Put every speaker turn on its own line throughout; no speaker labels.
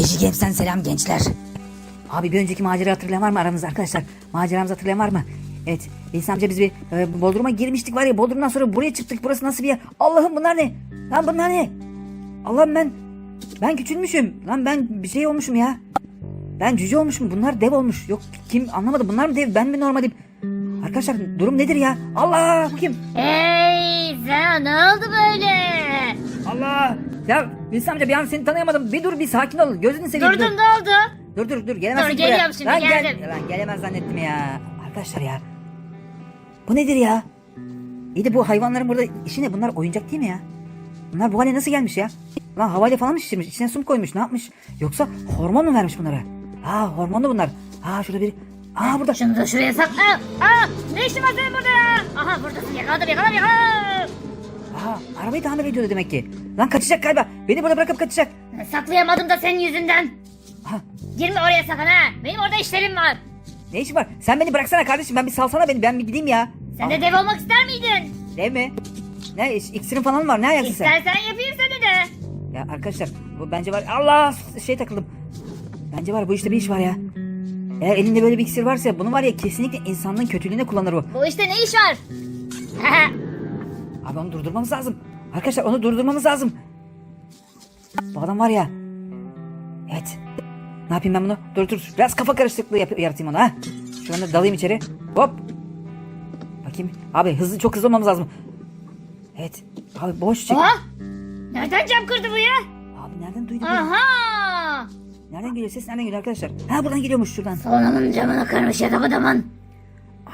Feci Games'ten selam gençler. Abi bir önceki macera hatırlayan var mı aranızda arkadaşlar? Maceramızı hatırlayan var mı? Evet. İhsan amca biz bir e, Bodrum'a girmiştik var ya Bodrum'dan sonra buraya çıktık. Burası nasıl bir yer? Allah'ım bunlar ne? Lan bunlar ne? Allah'ım ben ben küçülmüşüm. Lan ben bir şey olmuşum ya. Ben cüce olmuşum. Bunlar dev olmuş. Yok kim anlamadı. Bunlar mı dev? Ben mi normalim? Arkadaşlar durum nedir ya? Allah bu kim?
Hey sen ne oldu böyle?
Allah. Ya İhsan amca bir an seni tanıyamadım. Bir dur bir sakin ol. Gözünü seveyim.
Durdun
dur.
ne oldu?
Dur dur dur gelemezsin
Dur,
buraya.
geliyorum şimdi,
Lan
geldim.
Gel, lan gelemez zannettim ya. Arkadaşlar ya. Bu nedir ya? İyi de bu hayvanların burada işi ne? Bunlar oyuncak değil mi ya? Bunlar bu hale nasıl gelmiş ya? Lan havayla falan mı şişirmiş? İçine su mu koymuş? Ne yapmış? Yoksa hormon mu vermiş bunlara? Ha hormonlu bunlar. Ha şurada bir... Aa burada.
Şunu da şuraya sakla. Aa, ne işin var senin burada ya? Aha buradasın yakaladım yakaladım yakaladım.
Aa arabayı tamir ediyordu demek ki. Lan kaçacak galiba. Beni burada bırakıp kaçacak.
Saklayamadım da senin yüzünden.
Ha
Girme oraya sakın ha. Benim orada işlerim var.
ne işin var? Sen beni bıraksana kardeşim. Ben bir salsana beni. Ben bir gideyim ya.
Sen de dev olmak ister miydin?
Değil mi? Ne iş- iksirin falan var? Ne ayaksın sen?
İstersen yapayım seni de.
Ya arkadaşlar bu bence var. Allah şey takıldım. Bence var bu işte bir iş var ya. Eğer elinde böyle bir iksir varsa bunu var ya kesinlikle insanlığın kötülüğüne kullanır bu.
Bu işte ne iş var?
Abi onu durdurmamız lazım. Arkadaşlar onu durdurmamız lazım. Bu adam var ya. Evet. Ne yapayım ben bunu? Dur dur. Biraz kafa karışıklığı yap yaratayım ona ha. Şu anda dalayım içeri. Hop. Bakayım. Abi hızlı çok hızlı olmamız lazım. Evet. Abi boş çek.
Aa, nereden cam kırdı bu ya?
Abi nereden duydun?
Aha.
Nereden geliyor? Ses nereden geliyor arkadaşlar? Ha buradan geliyormuş şuradan.
Salonumun camını kırmış ya da adamın.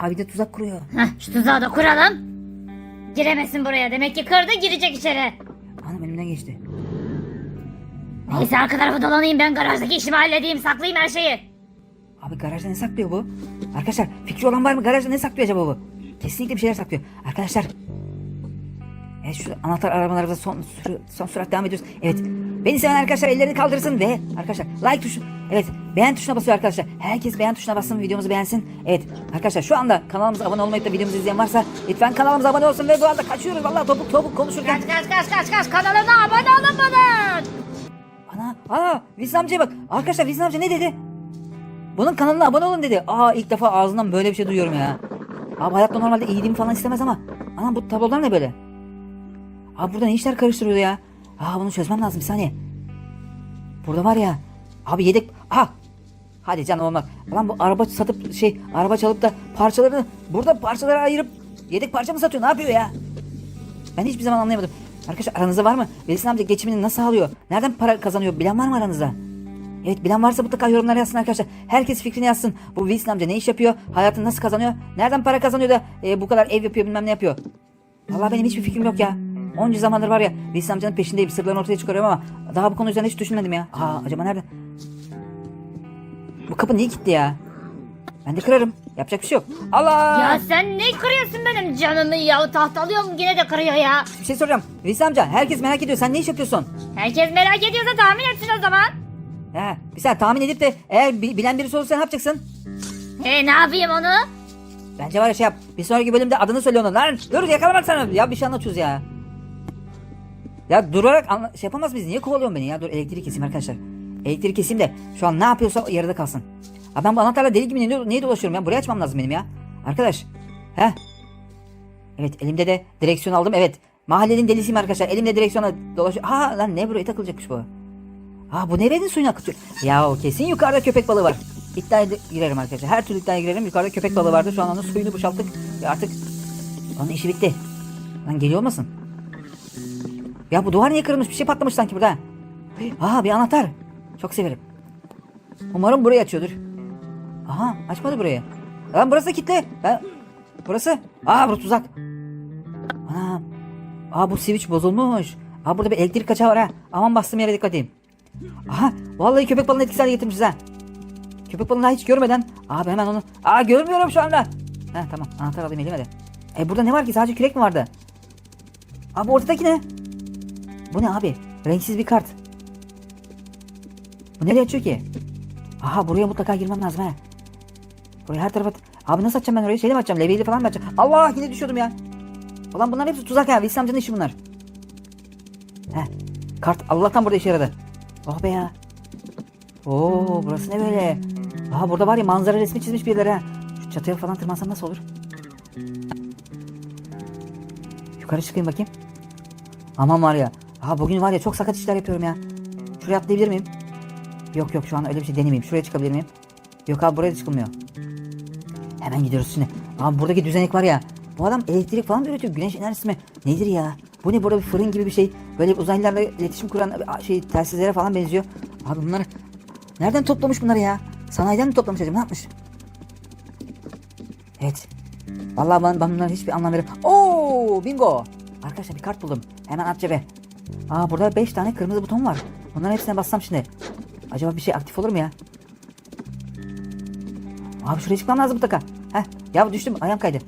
Abi de tuzak kuruyor.
Heh, şu tuzağı da kuralım. Giremesin buraya. Demek ki kırdı girecek içeri.
Anam elimden geçti.
Neyse arka tarafı dolanayım ben garajdaki işimi halledeyim saklayayım her şeyi.
Abi garajda ne saklıyor bu? Arkadaşlar fikri olan var mı? Garajda ne saklıyor acaba bu? Kesinlikle bir şeyler saklıyor. Arkadaşlar. Evet şu anahtar aramalarımıza son, sürü- son sürat devam ediyoruz. Evet. Beni seven arkadaşlar ellerini kaldırsın ve arkadaşlar like tuşu. Evet beğen tuşuna basıyor arkadaşlar. Herkes beğen tuşuna bassın videomuzu beğensin. Evet arkadaşlar şu anda kanalımıza abone olmayıp da videomuzu izleyen varsa lütfen kanalımıza abone olsun ve bu arada kaçıyoruz. Vallahi topuk topuk konuşurken.
Kaç kaç kaç kaç kaç kanalına abone olun bana.
Ana, aa, Vizin amcaya bak. Arkadaşlar Vizin amca ne dedi? Bunun kanalına abone olun dedi. Aa ilk defa ağzından böyle bir şey duyuyorum ya. Abi hayatta normalde iyiliğimi falan istemez ama. Anam bu tablolar ne böyle? Abi burada ne işler karıştırıyordu ya? Aa bunu çözmem lazım bir saniye. Burada var ya. Abi yedek. Aha. Hadi canım olmaz. Lan bu araba satıp şey araba çalıp da parçalarını burada parçalara ayırıp yedek parça mı satıyor? Ne yapıyor ya? Ben hiçbir zaman anlayamadım. Arkadaşlar aranızda var mı? Velisin amca geçimini nasıl sağlıyor? Nereden para kazanıyor? Bilen var mı aranızda? Evet bilen varsa mutlaka yorumlara yazsın arkadaşlar. Herkes fikrini yazsın. Bu Wilson amca ne iş yapıyor? Hayatını nasıl kazanıyor? Nereden para kazanıyor da e, bu kadar ev yapıyor bilmem ne yapıyor? Vallahi benim hiçbir fikrim yok ya. Onca zamandır var ya Wilson amcanın peşindeyim. Sırlarını ortaya çıkarıyorum ama daha bu konu üzerine hiç düşünmedim ya. Aa acaba nerede? Bu kapı niye kilitli ya? Ben de kırarım. Yapacak bir şey yok. Allah!
Ya sen ne kırıyorsun benim canımı ya tahtalıyorum yine de kırıyor ya.
Bir şey soracağım. Wilson amca herkes merak ediyor. Sen ne iş yapıyorsun?
Herkes merak ediyorsa tahmin etsin o zaman.
He, bir sen tahmin edip de eğer bi- bilen birisi olursa ne yapacaksın?
He ne yapayım onu?
Bence var ya şey yap. Bir sonraki bölümde adını söyle onun. Lan dur yakalamak sana. Ya bir şey anlatıyoruz ya. Ya durarak anla- şey yapamaz mıyız? Niye kovalıyorsun beni ya? Dur elektriği keseyim arkadaşlar. Elektriği keseyim de şu an ne yapıyorsa yarıda kalsın. Abi ben bu anahtarla deli gibi niye, niye dolaşıyorum ya? Burayı açmam lazım benim ya. Arkadaş. He. Evet elimde de direksiyon aldım. Evet. Mahallenin delisiyim arkadaşlar. Elimde direksiyona dolaşıyor. Ha lan ne buraya takılacakmış bu? Ha bu nerenin suyunu akıtıyor? Ya o kesin yukarıda köpek balığı var. İddiaya girerim arkadaşlar. Her türlü iddiaya girerim. Yukarıda köpek balığı vardı. Şu an onun suyunu boşalttık. Ve artık onun işi bitti. Lan geliyor olmasın? Ya bu duvar niye kırılmış? Bir şey patlamış sanki burada. Aha bir anahtar. Çok severim. Umarım burayı açıyordur. Aha açmadı burayı. Lan burası kilitli. Ben... Burası. Aa bu tuzak. Ana. Aa bu switch bozulmuş. Aa burada bir elektrik kaçağı var ha. Aman bastığım yere dikkat edeyim. Aha vallahi köpek balığını etkisiz hale getirmişiz ha. Köpek balığını hiç görmeden. Abi hemen onu. Aa görmüyorum şu anda. He tamam anahtar alayım elime de. E burada ne var ki sadece kürek mi vardı? Abi ortadaki ne? Bu ne abi? Renksiz bir kart. Bu nereye açıyor ki? Aha buraya mutlaka girmem lazım ha. Buraya her tarafa... Abi nasıl açacağım ben orayı? Şeyle mi açacağım? Levyeyle falan mı açacağım? Allah yine düşüyordum ya. Ulan bunlar hepsi tuzak ya. Wilson amcanın işi bunlar. Heh. Kart Allah'tan burada işe yaradı. Oh be ya. Oo burası ne böyle? Aa burada var ya manzara resmi çizmiş birileri ha. Şu çatıya falan tırmansam nasıl olur? Yukarı çıkayım bakayım. Aman var ya. Ha bugün var ya çok sakat işler yapıyorum ya. Şuraya atlayabilir miyim? Yok yok şu an öyle bir şey denemeyeyim. Şuraya çıkabilir miyim? Yok abi buraya da çıkılmıyor. Hemen gidiyoruz şimdi. Abi buradaki düzenek var ya. Bu adam elektrik falan üretiyor? Güneş enerjisi mi? Nedir ya? Bu ne burada bir fırın gibi bir şey. Böyle uzaylılarla iletişim kuran şey telsizlere falan benziyor. Abi bunları nereden toplamış bunları ya? Sanayiden mi toplamış acaba? Ne yapmış? Evet. Vallahi ben, ben bunların hiçbir anlam veremiyorum. Oo, bingo. Arkadaşlar bir kart buldum. Hemen at cebe. Aa burada 5 tane kırmızı buton var. Bunların hepsine bassam şimdi. Acaba bir şey aktif olur mu ya? Abi şuraya çıkmam lazım mutlaka. Heh. Ya düştüm ayağım kaydı.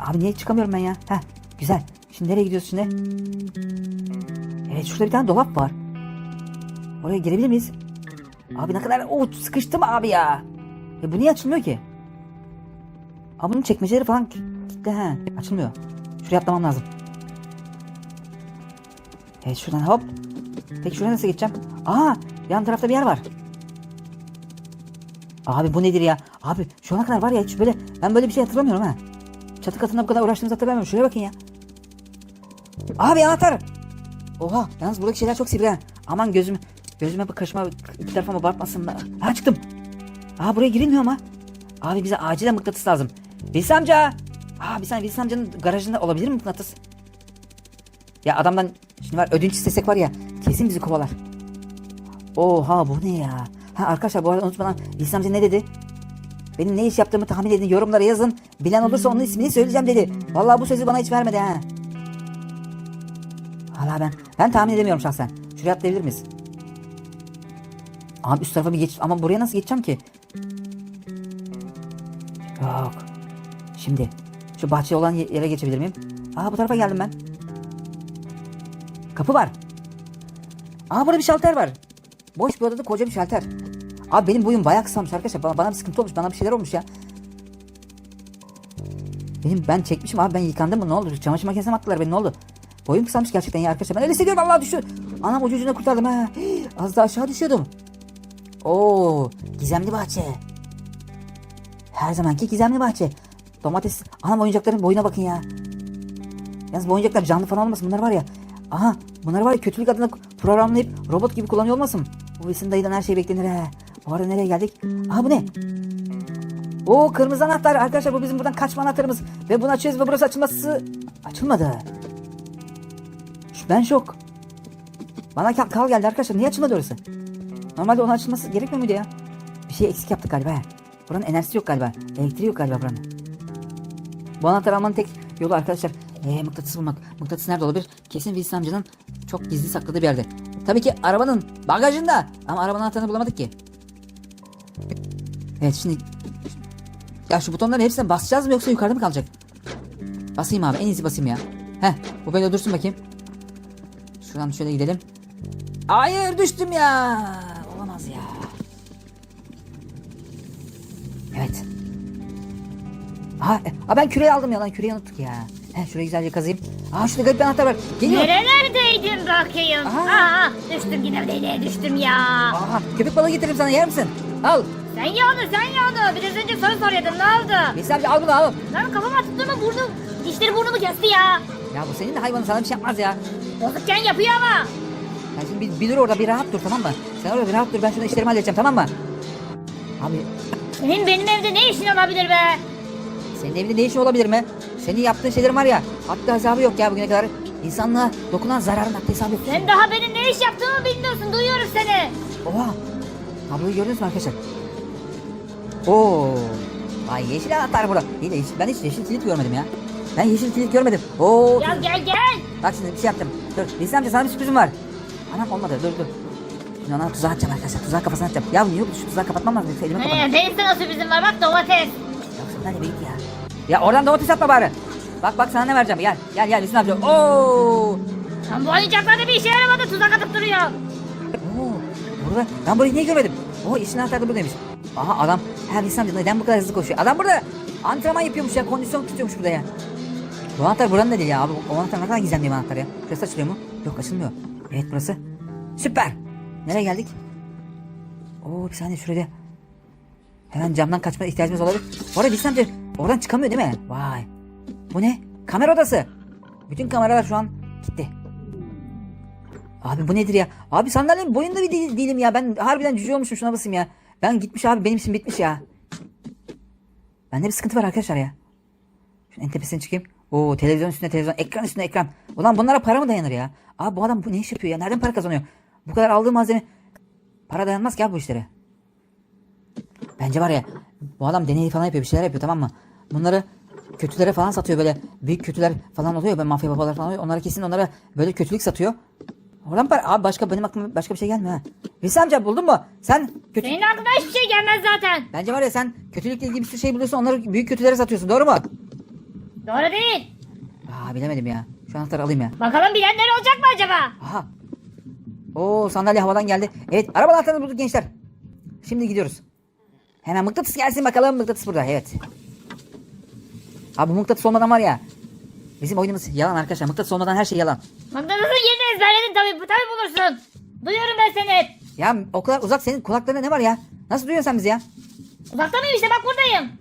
Abi niye çıkamıyorum ben ya? Heh. Güzel. Şimdi nereye gidiyoruz şimdi? Evet şurada bir tane dolap var. Oraya girebilir miyiz? Abi ne kadar... Oo sıkıştım abi ya. Ya bu niye açılmıyor ki? Abi bunun çekmeceleri falan ki- kilitli he. Açılmıyor. Şuraya atlamam lazım. Evet şuradan hop. Peki şuraya nasıl geçeceğim? Aa yan tarafta bir yer var. Abi bu nedir ya? Abi şu ana kadar var ya hiç böyle ben böyle bir şey hatırlamıyorum ha. Çatı katında bu kadar uğraştığımızı hatırlamıyorum. Şuraya bakın ya. Abi anahtar. Oha yalnız buradaki şeyler çok sivri ha. Aman gözüm gözüme bir kaşıma iki tarafıma batmasın. Ha çıktım. Aa buraya girilmiyor ama. Abi bize acilen mıknatıs lazım. Bilsi amca. Aa bir saniye Bilsi amcanın garajında olabilir mi mıknatıs? Ya adamdan şimdi var ödünç istesek var ya kesin bizi kovalar. Oha bu ne ya? Ha arkadaşlar bu arada unutmadan amca ne dedi? Benim ne iş yaptığımı tahmin edin yorumlara yazın. Bilen olursa onun ismini söyleyeceğim dedi. Vallahi bu sözü bana hiç vermedi ha. Hala ben ben tahmin edemiyorum şahsen. Şuraya atlayabilir miyiz? Abi üst tarafa bir geç ama buraya nasıl geçeceğim ki? Yok. Şimdi şu bahçe olan ye- yere geçebilir miyim? Aa bu tarafa geldim ben. Kapı var. Aa burada bir şalter var. Boş bir odada koca bir şalter. Abi benim boyum bayağı kısalmış arkadaşlar. Bana, bana bir sıkıntı olmuş. Bana bir şeyler olmuş ya. Benim ben çekmişim abi ben yıkandım mı ne oldu? Çamaşır makinesine attılar beni ne oldu? Boyum kısalmış gerçekten ya arkadaşlar. Ben öyle hissediyorum Allah düştü. Anam ucu ucuna kurtardım ha. Az daha aşağı düşüyordum. Oo, gizemli bahçe. Her zamanki gizemli bahçe. Domates. Anam oyuncakların boyuna bakın ya. Yalnız bu oyuncaklar canlı falan olmasın. Bunlar var ya. Aha bunlar var ya kötülük adına programlayıp robot gibi kullanıyor olmasın. Bu Wilson dayıdan her şey beklenir he. Bu arada nereye geldik? Aha bu ne? Oo kırmızı anahtar. Arkadaşlar bu bizim buradan kaçma anahtarımız. Ve bunu açıyoruz ve burası açılması... Açılmadı. Ben şok. Bana kal, kal geldi arkadaşlar. Niye açılmadı orası? Normalde onun açılması gerekmiyor muydu ya? Bir şey eksik yaptık galiba. Buranın enerjisi yok galiba. Elektriği yok galiba buranın. Bu anahtarı almanın tek yolu arkadaşlar ee, mıknatıs bulmak. Mıknatıs nerede olabilir? Kesin Wilson amcanın çok gizli sakladığı bir yerde. Tabii ki arabanın bagajında. Ama arabanın anahtarını bulamadık ki. Evet şimdi... Ya şu butonların hepsine basacağız mı yoksa yukarıda mı kalacak? Basayım abi en iyisi basayım ya. Heh bu böyle dursun bakayım. Şuradan şöyle gidelim. Hayır düştüm ya. Olamaz ya. Evet. Ha, e, ha ben küreği aldım ya lan küreği unuttuk ya. He şurayı güzelce kazıyım. Aa şurada garip bir anahtar var. Geliyor.
Nerelerdeydin bakayım?
Aha.
Aa, düştüm yine deliğe düştüm ya.
Aa köpek balığı getiririm sana yer misin? Al.
Sen ya onu sen ya onu. Biraz önce soru soruyordun ne oldu?
Bilsem abi al bunu al.
Lan kafama tutturma burnum. Dişleri burnumu kesti ya.
Ya bu senin de hayvanın sana bir şey yapmaz ya.
Bozukken yapıyor ama.
Sen şimdi bir, bir dur orada bir rahat dur tamam mı? Sen orada bir rahat dur ben şurada işlerimi halledeceğim tamam mı? Abi
Senin benim evde ne işin olabilir be?
senin evinde ne işin olabilir mi? Senin yaptığın şeylerin var ya hatta hesabı yok ya bugüne kadar. İnsanlığa dokunan zararın hatta hesabı yok.
Sen daha benim ne iş yaptığımı bilmiyorsun. Duyuyorum seni.
Oha. Tabloyu gördünüz mü arkadaşlar? Oo. Ay yeşil anahtar burada. İyi de ben hiç yeşil kilit görmedim ya. Ben yeşil kilit görmedim. Oo.
Gel gel gel.
Bak şimdi bir şey yaptım. Dur. Bilsem amca sana bir sürprizim var. Anam olmadı. Dur dur. Şimdi ona tuzağa atacağım arkadaşlar. Tuzağa kafasına atacağım. Ya niye? Şu tuzağı kapatmam lazım. Elime kapanır.
He, benim sana sürprizim var bak domates.
Yoksa ben de büyük ya. Ya oradan domates atma bari. Bak bak sana ne vereceğim. Gel. Gel gel Bilsem amca. Oo.
Lan bu oyuncaklarda bir işe yaramadı tuzak atıp duruyor.
Oo. Burada. Ben burayı niye görmedim? Oo yeşil anahtar da buradaymış. Aha adam. Ha Bilsem amca neden bu kadar hızlı koşuyor? Adam burada. Antrenman yapıyormuş ya. Kondisyon tutuyormuş burada ya. Bu anahtar buranın da değil ya abi. O anahtar ne kadar gizemli bir anahtar ya. Şurası açılıyor mu? Yok açılmıyor. Evet burası. Süper. Nereye geldik? Oo bir saniye şurada. Hemen camdan kaçma ihtiyacımız olabilir. Bu arada Wilson amca oradan çıkamıyor değil mi? Vay. Bu ne? Kamera odası. Bütün kameralar şu an gitti. Abi bu nedir ya? Abi sandalyenin boyunda bir değil- değilim ya. Ben harbiden cüce olmuşum şuna basayım ya. Ben gitmiş abi benim için bitmiş ya. Bende bir sıkıntı var arkadaşlar ya. Şunun en tepesine çıkayım. Oo televizyon üstünde televizyon, ekran üstünde ekran. Ulan bunlara para mı dayanır ya? Abi bu adam bu ne iş yapıyor ya? Nereden para kazanıyor? Bu kadar aldığı malzeme para dayanmaz ki abi bu işlere. Bence var ya bu adam deney falan yapıyor bir şeyler yapıyor tamam mı? Bunları kötülere falan satıyor böyle büyük kötüler falan oluyor böyle mafya babalar falan oluyor. Onlara kesin onlara böyle kötülük satıyor. Oradan para abi başka benim aklıma başka bir şey gelmiyor ha. Hüsnü amca buldun mu? Sen kötü
Senin aklına hiçbir şey gelmez zaten.
Bence var ya sen kötülükle ilgili bir sürü şey buluyorsun onları büyük kötülere satıyorsun doğru mu?
Doğru değil.
Aa bilemedim ya. Şu anahtarı alayım ya.
Bakalım bilenler olacak mı acaba?
Aha. Oo sandalye havadan geldi. Evet araba anahtarını bulduk gençler. Şimdi gidiyoruz. Hemen mıknatıs gelsin bakalım. Mıknatıs burada evet. Abi mıknatıs olmadan var ya. Bizim oyunumuz yalan arkadaşlar. Mıknatıs olmadan her şey yalan.
Mıknatısın yerini ezberledin tabii. Tabii bulursun. Duyuyorum ben seni.
Ya o kadar uzak senin kulaklarında ne var ya? Nasıl duyuyorsun sen bizi ya?
Uzakta mıyım işte bak buradayım.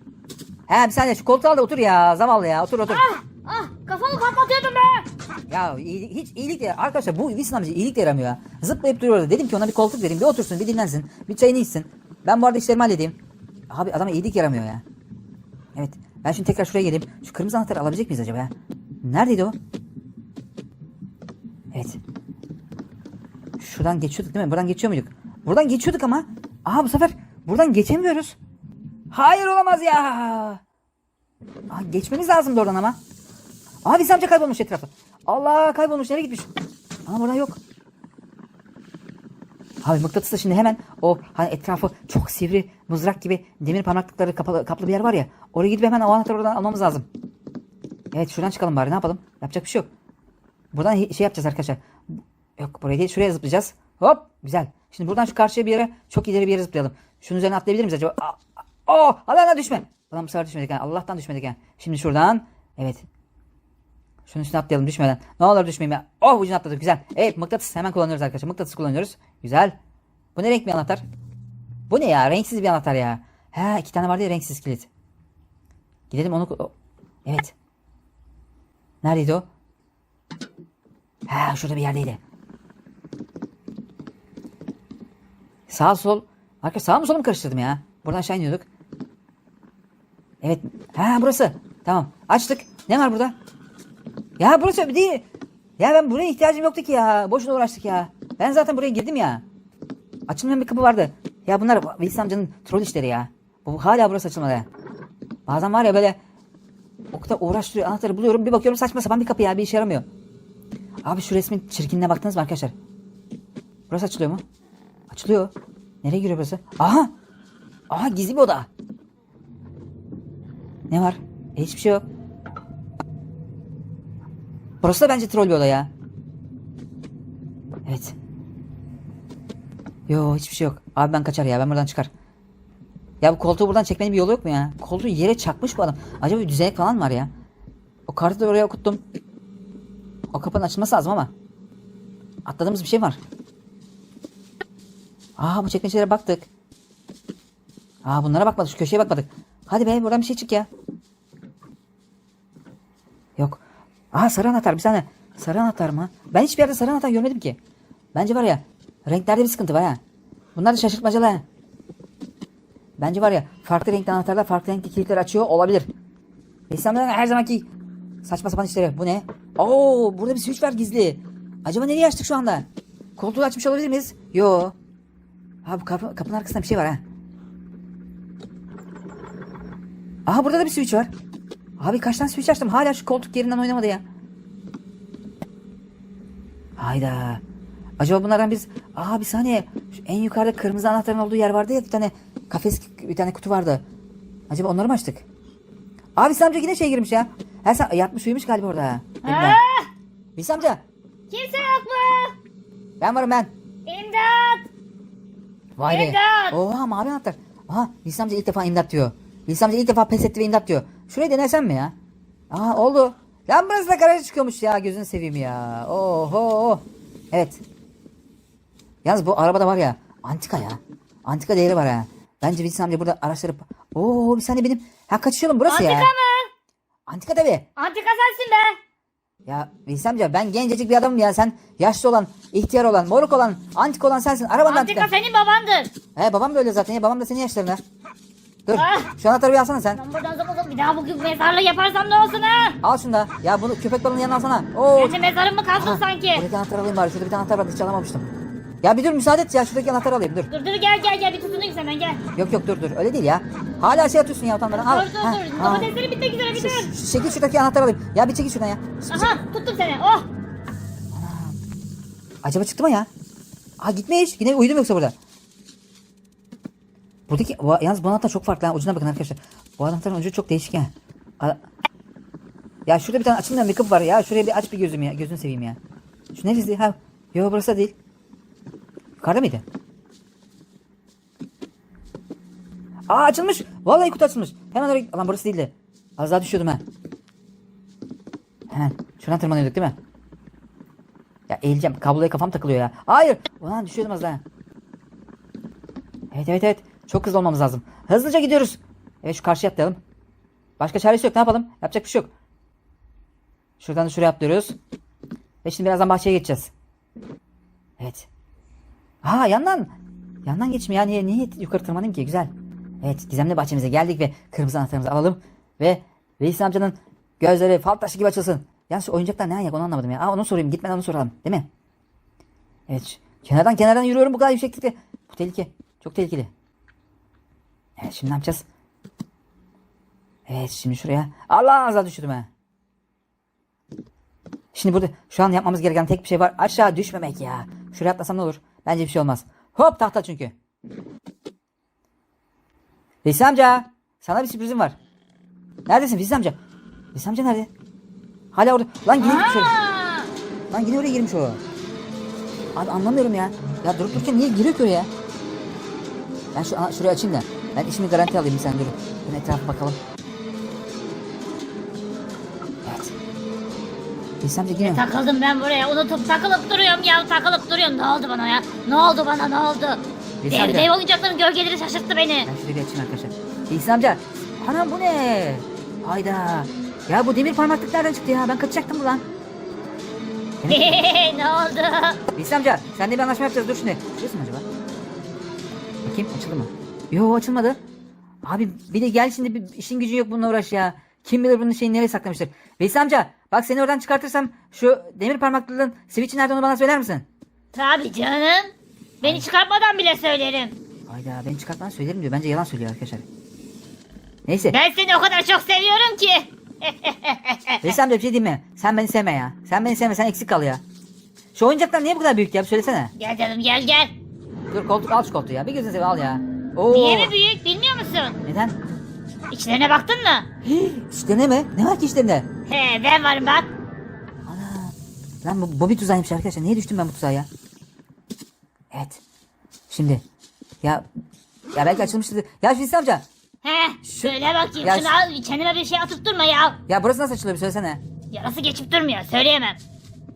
He bir saniye şu koltuğa al da otur ya. Zavallı ya otur otur.
Ah ah kafamı patlatıyordum be.
Ya hiç iyilik de arkadaşlar bu Wilson amca iyilik de yaramıyor ya. Zıplayıp duruyor orada. Dedim ki ona bir koltuk vereyim bir otursun bir dinlensin. Bir çayını içsin. Ben bu arada işlerimi halledeyim. Abi adama iyilik yaramıyor ya. Evet ben şimdi tekrar şuraya geleyim. Şu kırmızı anahtarı alabilecek miyiz acaba ya? Neredeydi o? Evet. Şuradan geçiyorduk değil mi? Buradan geçiyor muyduk? Buradan geçiyorduk ama. Aha bu sefer buradan geçemiyoruz. Hayır olamaz ya. Aa, geçmemiz lazımdı oradan ama. Abi amca kaybolmuş etrafı. Allah kaybolmuş nereye gitmiş? Ama burada yok. Abi mıknatıs da şimdi hemen o hani etrafı çok sivri mızrak gibi demir parmaklıkları kapalı, kaplı bir yer var ya. Oraya gidip hemen o anahtarı oradan almamız lazım. Evet şuradan çıkalım bari ne yapalım? Yapacak bir şey yok. Buradan şey yapacağız arkadaşlar. Yok buraya değil şuraya zıplayacağız. Hop güzel. Şimdi buradan şu karşıya bir yere çok ileri bir yere zıplayalım. Şunun üzerine atlayabilir miyiz acaba? Oh Allah'tan düşme. Ulan bu sefer düşmedik yani. Allah'tan düşmedik yani. Şimdi şuradan. Evet. Şunun üstüne atlayalım düşmeden. Ne olur düşmeyeyim ya. Oh ucunu atladık güzel. Evet mıknatıs hemen kullanıyoruz arkadaşlar. Mıknatıs kullanıyoruz. Güzel. Bu ne renk bir anahtar? Bu ne ya? Renksiz bir anahtar ya. He iki tane vardı ya renksiz kilit. Gidelim onu... Evet. Neredeydi o? He şurada bir yerdeydi. Sağ sol. Arkadaş sağ mı sol mu karıştırdım ya? Buradan aşağı iniyorduk. Evet. Ha burası. Tamam. Açtık. Ne var burada? Ya burası değil. Ya ben buraya ihtiyacım yoktu ki ya. Boşuna uğraştık ya. Ben zaten buraya girdim ya. Açılmayan bir kapı vardı. Ya bunlar Veys amcanın troll işleri ya. Bu hala burası açılmadı. Bazen var ya böyle o kadar uğraştırıyor. Anahtarı buluyorum. Bir bakıyorum saçma sapan bir kapı ya. Bir işe yaramıyor. Abi şu resmin çirkinliğine baktınız mı arkadaşlar? Burası açılıyor mu? Açılıyor. Nereye giriyor burası? Aha! Aha gizli bir oda. Ne var? E, hiçbir şey yok. Burası da bence troll bir oda ya. Evet. Yo hiçbir şey yok. Abi ben kaçar ya ben buradan çıkar. Ya bu koltuğu buradan çekmenin bir yolu yok mu ya? Koltuğu yere çakmış bu adam. Acaba bir düzenek falan var ya? O kartı da oraya okuttum. O kapının açılması lazım ama. Atladığımız bir şey var. Aa bu çekmecelere baktık. Aa bunlara bakmadık. Şu köşeye bakmadık. Hadi be buradan bir şey çık ya. Aa sarı anahtar bir saniye. Sarı anahtar mı? Ben hiçbir yerde sarı anahtar görmedim ki. Bence var ya renklerde bir sıkıntı var ha. Bunlar da şaşırtmacalı ha. Bence var ya farklı renkli anahtarlar farklı renkli kilitler açıyor olabilir. İnsanların her zamanki saçma sapan işleri. Bu ne? Oo burada bir switch var gizli. Acaba nereye açtık şu anda? Koltuğu açmış olabilir miyiz? Yo. Abi kapı, kapının arkasında bir şey var ha. Aha burada da bir switch var. Abi kaç tane switch açtım. Hala şu koltuk yerinden oynamadı ya. Hayda. Acaba bunlardan biz... Aa bir saniye. Şu en yukarıda kırmızı anahtarın olduğu yer vardı ya bir tane kafes bir tane kutu vardı. Acaba onları mı açtık? Abi Bilsem amca yine şey girmiş ya. Ha sen yatmış uyumuş galiba orada. ha. Bilsem amca.
kimse yok mu?
Ben varım ben.
İmdat.
Vay be.
İmdat!
Oha mavi anahtar. Aha Bilsem amca ilk defa imdat diyor. Bilsem amca ilk defa pes etti ve imdat diyor. Şurayı denesem mi ya? Aa oldu. Lan burası da garaj çıkıyormuş ya gözünü seveyim ya. Oho. Evet. Yalnız bu arabada var ya antika ya. Antika değeri var ha. Bence Wilson amca burada araçları... Oo bir saniye benim... Ha kaçışalım burası
Antika
ya.
mı?
Antika tabii.
Antika sensin be.
Ya Wilson amca ben gencecik bir adamım ya. Sen yaşlı olan, ihtiyar olan, moruk olan, antik olan sensin. Arabanın
Antika
antika.
senin babandır.
He babam da öyle zaten ya. Babam da senin yaşlarında. Dur.
Ah.
Şu anahtarı bir alsana sen.
Ben buradan zıpladım. Bir daha bugün mezarlık yaparsam ne olsun ha?
Al şunu da. Ya bunu köpek balığının yanına alsana. Oo.
Gerçi mezarım mı kazdın
Ha,
sanki?
Buradaki anahtarı alayım bari. Şurada bir tane anahtar vardı hiç alamamıştım. Ya bir dur müsaade et ya. Şuradaki anahtarı alayım dur.
Dur dur gel gel gel bir tutunayım senden gel.
Yok yok dur dur. Öyle değil ya. Hala şey atıyorsun ya utanmadan. Al.
Dur dur
Ha,
dur.
ha.
Domateslerim bitmek üzere bir dur.
Ş- ş- Çekil şuradaki anahtarı alayım. Ya bir çekil şuradan ya.
Aha tuttum seni. Oh.
Acaba çıktı mı ya? Aa gitmiş. Yine uyudum yoksa burada. Buradaki bu- yalnız bu anahtar çok farklı. ha. Ucuna bakın arkadaşlar. Bu anahtarın ucu çok değişik ha. A- Ya şurada bir tane açılmayan bir kapı var ya. Şuraya bir aç bir gözüm ya. Gözünü seveyim ya. Şu neresi? Ha. Yok burası da değil. Yukarıda mıydı? Aa açılmış. Vallahi kutu açılmış. Hemen oraya... Lan burası değildi. Az daha düşüyordum ha. Hemen. Şuradan tırmanıyorduk değil mi? Ya eğileceğim. Kabloya kafam takılıyor ya. Hayır. Ulan düşüyordum az daha. Evet evet evet. Çok hızlı olmamız lazım. Hızlıca gidiyoruz. Evet şu karşıya atlayalım. Başka çaresi yok. Ne yapalım? Yapacak bir şey yok. Şuradan da şuraya atlıyoruz. Ve şimdi birazdan bahçeye geçeceğiz. Evet. Ha yandan. Yandan geçme ya. Niye, niye yukarı tırmanayım ki? Güzel. Evet gizemli bahçemize geldik ve kırmızı anahtarımızı alalım. Ve Reis amcanın gözleri fal taşı gibi açılsın. Yalnız şu oyuncaklar ne ayak onu anlamadım ya. Aa onu sorayım. Gitmeden onu soralım. Değil mi? Evet. Kenardan kenardan yürüyorum bu kadar yükseklikte. Bu tehlike. Çok tehlikeli. Evet şimdi ne yapacağız? Evet şimdi şuraya. Allah az daha düşürdüm ha. Şimdi burada şu an yapmamız gereken tek bir şey var. Aşağı düşmemek ya. Şuraya atlasam ne olur? Bence bir şey olmaz. Hop tahta çünkü. Veysel amca. Sana bir sürprizim var. Neredesin Veysel amca? Veysel amca nerede? Hala orada. Lan yine gitmiş oraya. Lan yine oraya girmiş o. Abi anlamıyorum ya. Ya durup dururken niye giriyor ki oraya? Ben şu şurayı açayım da. Ben işimi garanti alayım sen dur. Ben etrafa bakalım. Evet. Veysel amca yine.
Takıldım ben buraya. Unutup takılıp duruyorum ya. Takılıp duruyorum. Ne oldu bana ya? Ne oldu bana ne oldu?
Bir
Dev,
saniye.
dev oyuncakların gölgeleri şaşırttı beni.
Ben şurayı bir açayım arkadaşlar. Veysel amca. Anam bu ne? Hayda. Ya bu demir parmaklık nereden çıktı ya? Ben kaçacaktım buradan.
ne oldu?
Veysel amca seninle bir anlaşma yapacağız. Dur şimdi. Mı acaba? Bakayım açıldı mı? Yo açılmadı. Abi bir de gel şimdi bir işin gücün yok bununla uğraş ya. Kim bilir bunun şeyini nereye saklamıştır. Veysel amca bak seni oradan çıkartırsam şu demir parmaklılığın switch'i nerede onu bana söyler misin?
Tabii canım. Beni çıkartmadan bile söylerim.
Hayda beni çıkartmanı söylerim diyor. Bence yalan söylüyor arkadaşlar. Neyse.
Ben seni o kadar çok seviyorum ki.
Veysel amca bir şey diyeyim mi? Sen beni sevme ya. Sen beni sevme sen eksik kal ya. Şu oyuncaklar niye bu kadar büyük ya? Bir söylesene.
gel canım gel gel.
Dur koltuk al şu koltuğu ya. Bir gözünü seveyim al ya. Oo.
Niye mi büyük bilmiyor musun?
Neden?
İçlerine baktın mı?
İşlerine mi? Ne var ki işlerinde?
He ben varım bak.
Ana. Lan bu Bobby tuzağıymış arkadaşlar. Niye düştüm ben bu tuzağa ya? Evet. Şimdi. Ya. Ya belki açılmıştır. Ya Filsi amca.
He söyle bakayım
Ya
şunu
şu-
al kendine bir şey atıp durma ya.
Ya burası nasıl açılıyor bir söylesene.
Yarası geçip durmuyor söyleyemem.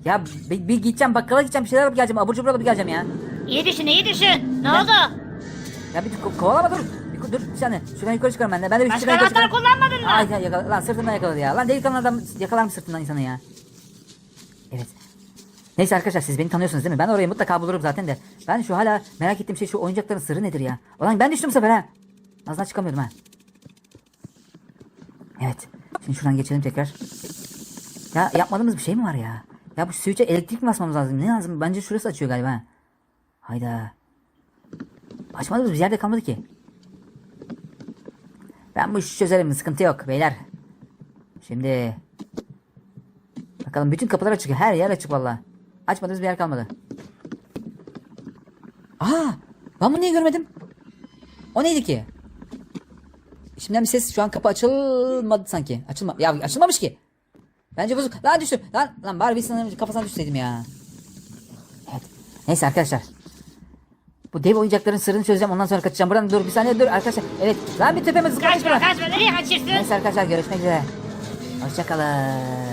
Ya bir, bir gideceğim bakkala gideceğim bir şeyler alıp geleceğim. Abur cubur alıp geleceğim ya.
İyi düşün iyi düşün. Ne oldu?
Ya bir ko- kovalama dur. Bir, dur bir saniye. Şuradan yukarı çıkarım ben de. Ben de bir
Başka
şuradan yukarı
anahtar
çıkarım.
kullanmadın mı?
Ay ya yakala, lan sırtımdan yakaladı ya. Lan delikanlı adam yakalar mı sırtından insanı ya? Evet. Neyse arkadaşlar siz beni tanıyorsunuz değil mi? Ben orayı mutlaka bulurum zaten de. Ben şu hala merak ettiğim şey şu oyuncakların sırrı nedir ya? Ulan ben düştüm bu sefer ha. Az daha çıkamıyordum ha. Evet. Şimdi şuradan geçelim tekrar. Ya yapmadığımız bir şey mi var ya? Ya bu switch'e elektrik mi basmamız lazım? Ne lazım? Bence şurası açıyor galiba. ha. Hayda. Açmadığımız bir yerde kalmadı ki. Ben bu işi çözerim. Sıkıntı yok beyler. Şimdi. Bakalım bütün kapılar açık. Her yer açık valla. Açmadığımız bir yer kalmadı. Aa! Ben bunu niye görmedim? O neydi ki? Şimdiden bir ses şu an kapı açılmadı sanki. Açılma ya açılmamış ki. Bence bozuk. Lan düştüm. Lan lan bari bir sanırım kafasına düşseydim ya. Evet. Neyse arkadaşlar. Bu dev oyuncakların sırrını çözeceğim ondan sonra kaçacağım. Buradan dur bir saniye dur arkadaşlar. Evet. Lan bir tepeme zıplamış
Kaçma kaçma nereye kaçırsın?
Neyse arkadaşlar görüşmek üzere. Hoşçakalın.